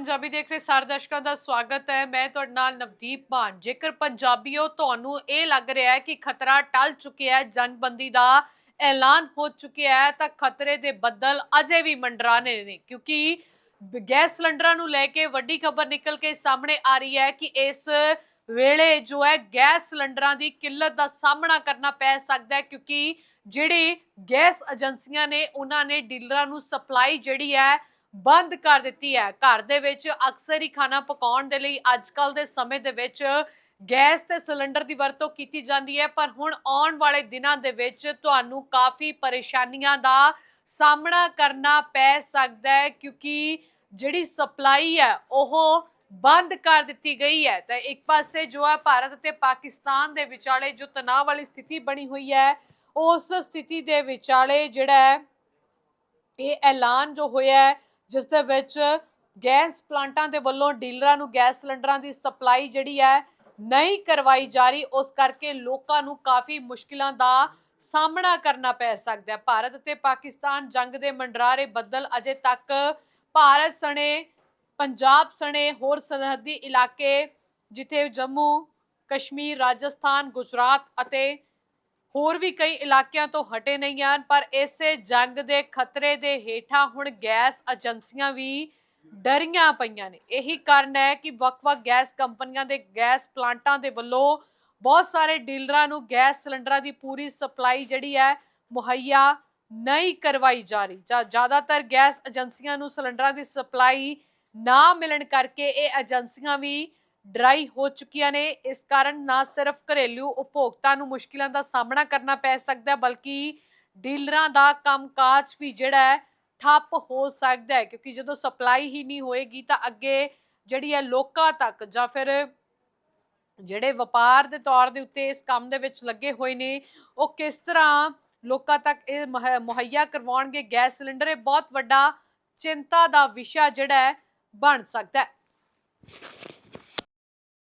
ਪੰਜਾਬੀ ਦੇਖ ਰਹੇ ਸਾਰੇ ਦਰਸ਼ਕਾਂ ਦਾ ਸਵਾਗਤ ਹੈ। ਮੈਂ ਤੁਹਾਡੇ ਨਾਲ ਨਵਦੀਪ ਮਾਨ। ਜੇਕਰ ਪੰਜਾਬੀਓ ਤੁਹਾਨੂੰ ਇਹ ਲੱਗ ਰਿਹਾ ਹੈ ਕਿ ਖਤਰਾ ਟਲ ਚੁੱਕਿਆ ਹੈ, ਜੰਗਬੰਦੀ ਦਾ ਐਲਾਨ ਹੋ ਚੁੱਕਿਆ ਹੈ, ਤਾਂ ਖਤਰੇ ਦੇ ਬੱਦਲ ਅਜੇ ਵੀ ਮੰਡਰਾਣੇ ਨੇ। ਕਿਉਂਕਿ ਗੈਸ ਸਿਲੰਡਰਾਂ ਨੂੰ ਲੈ ਕੇ ਵੱਡੀ ਖਬਰ ਨਿਕਲ ਕੇ ਸਾਹਮਣੇ ਆ ਰਹੀ ਹੈ ਕਿ ਇਸ ਵੇਲੇ ਜੋ ਹੈ, ਗੈਸ ਸਿਲੰਡਰਾਂ ਦੀ ਕਿੱਲਤ ਦਾ ਸਾਹਮਣਾ ਕਰਨਾ ਪੈ ਸਕਦਾ ਹੈ। ਕਿਉਂਕਿ ਜਿਹੜੇ ਗੈਸ ਏਜੰਸੀਆਂ ਨੇ, ਉਹਨਾਂ ਨੇ ਡੀਲਰਾਂ ਨੂੰ ਸਪਲਾਈ ਜਿਹੜੀ ਹੈ ਬੰਦ ਕਰ ਦਿੱਤੀ ਹੈ। ਘਰ ਦੇ ਵਿੱਚ ਅਕਸਰ ਹੀ ਖਾਣਾ ਪਕਾਉਣ ਦੇ ਲਈ ਅੱਜਕੱਲ ਦੇ ਸਮੇਂ ਦੇ ਵਿੱਚ ਗੈਸ ਤੇ ਸਿਲੰਡਰ ਦੀ ਵਰਤੋਂ ਕੀਤੀ ਜਾਂਦੀ ਹੈ। ਪਰ ਹੁਣ ਆਉਣ ਵਾਲੇ ਦਿਨਾਂ ਦੇ ਵਿੱਚ ਤੁਹਾਨੂੰ ਕਾਫੀ ਪਰੇਸ਼ਾਨੀਆਂ ਦਾ ਸਾਹਮਣਾ ਕਰਨਾ ਪੈ ਸਕਦਾ ਹੈ ਕਿਉਂਕਿ ਜਿਹੜੀ ਸਪਲਾਈ ਹੈ, ਉਹ ਬੰਦ ਕਰ ਦਿੱਤੀ ਗਈ ਹੈ। ਤਾਂ ਇੱਕ ਪਾਸੇ ਜੋ ਹੈ ਭਾਰਤ ਅਤੇ ਪਾਕਿਸਤਾਨ ਦੇ ਵਿਚਾਲੇ ਜੋ ਤਣਾਅ ਵਾਲੀ ਸਥਿਤੀ ਬਣੀ ਹੋਈ ਹੈ, ਉਸ ਸਥਿਤੀ ਦੇ ਵਿਚਾਲੇ ਜਿਹੜਾ ਹੈ, ਇਹ ਐਲਾਨ ਜੋ ਹੋਇਆ ਹੈ ਜਿਸ ਦੇ ਵਿੱਚ ਗੈਸ ਪਲਾਂਟਾਂ ਦੇ ਵੱਲੋਂ ਡੀਲਰਾਂ ਨੂੰ ਗੈਸ ਸਿਲੰਡਰਾਂ ਦੀ ਸਪਲਾਈ ਜਿਹੜੀ ਹੈ ਨਹੀਂ ਕਰਵਾਈ ਜਾ ਰਹੀ, ਉਸ ਕਰਕੇ ਲੋਕਾਂ ਨੂੰ ਕਾਫੀ ਮੁਸ਼ਕਿਲਾਂ ਦਾ ਸਾਹਮਣਾ ਕਰਨਾ ਪੈ ਸਕਦਾ ਹੈ। ਭਾਰਤ ਅਤੇ ਪਾਕਿਸਤਾਨ ਜੰਗ ਦੇ ਮੰਡਰਾਰੇ ਬੱਦਲ ਅਜੇ ਤੱਕ ਭਾਰਤ ਸਣੇ, ਪੰਜਾਬ ਸਣੇ, ਹੋਰ ਸਰਹੱਦੀ ਇਲਾਕੇ ਜਿੱਥੇ ਜੰਮੂ, ਕਸ਼ਮੀਰ, ਰਾਜਸਥਾਨ, ਗੁਜਰਾਤ ਅਤੇ ਹੋਰ ਵੀ ਕਈ ਇਲਾਕਿਆਂ ਤੋਂ ਹਟੇ ਨਹੀਂ ਹਨ ਪਰ ਇਸੇ ਜੰਗ ਦੇ ਖਤਰੇ ਦੇ ਹੇਠਾਂ ਹੁਣ ਗੈਸ ਏਜੰਸੀਆਂ ਵੀ ਡਰੀਆਂ ਪਈਆਂ ਨੇ। ਇਹੀ ਕਾਰਨ ਹੈ ਕਿ ਵੱਖ-ਵੱਖ ਗੈਸ ਕੰਪਨੀਆਂ ਦੇ ਗੈਸ ਪਲਾਂਟਾਂ ਦੇ ਵੱਲੋਂ ਬਹੁਤ ਸਾਰੇ ਡੀਲਰਾਂ ਨੂੰ ਗੈਸ ਸਿਲੰਡਰਾਂ ਦੀ ਪੂਰੀ ਸਪਲਾਈ ਜਿਹੜੀ ਹੈ, ਮੁਹੱਈਆ ਨਹੀਂ ਕਰਵਾਈ ਜਾ ਰਹੀ। ਜਾਂ ਜ਼ਿਆਦਾਤਰ ਗੈਸ ਏਜੰਸੀਆਂ ਨੂੰ ਸਿਲੰਡਰਾਂ ਦੀ ਸਪਲਾਈ ਨਾ ਮਿਲਣ ਕਰਕੇ ਇਹ ਏਜੰਸੀਆਂ ਵੀ ਡਰਾਈ ਹੋ ਚੁੱਕੀਆਂ ਨੇ। ਇਸ ਕਾਰਨ ਨਾ ਸਿਰਫ ਘਰੇਲੂ ਉਪਭੋਗਤਾ ਨੂੰ ਮੁਸ਼ਕਿਲਾਂ ਦਾ ਸਾਹਮਣਾ ਕਰਨਾ ਪੈ ਸਕਦਾ ਹੈ, ਬਲਕਿ ਡੀਲਰਾਂ ਦਾ ਕੰਮਕਾਜ ਵੀ ਜਿਹੜਾ ਹੈ, ਠੱਪ ਹੋ ਸਕਦਾ ਹੈ। ਕਿਉਂਕਿ ਜਦੋਂ ਸਪਲਾਈ ਹੀ ਨਹੀਂ ਹੋਏਗੀ ਤਾਂ ਅੱਗੇ ਜਿਹੜੀ ਹੈ ਲੋਕਾਂ ਤੱਕ ਜਾਂ ਫਿਰ ਜਿਹੜੇ ਵਪਾਰ ਦੇ ਤੌਰ ਦੇ ਉੱਤੇ ਇਸ ਕੰਮ ਦੇ ਵਿੱਚ ਲੱਗੇ ਹੋਏ ਨੇ, ਉਹ ਕਿਸ ਤਰ੍ਹਾਂ ਲੋਕਾਂ ਤੱਕ ਇਹ ਮੁਹ- ਮੁਹੱਈਆ ਕਰਵਾਉਣਗੇ? ਗੈਸ ਸਿਲੰਡਰ ਇਹ ਬਹੁਤ ਵੱਡਾ ਚਿੰਤਾ ਦਾ ਵਿਸ਼ਾ ਜਿਹੜਾ ਹੈ, ਬਣ ਸਕਦਾ ਹੈ।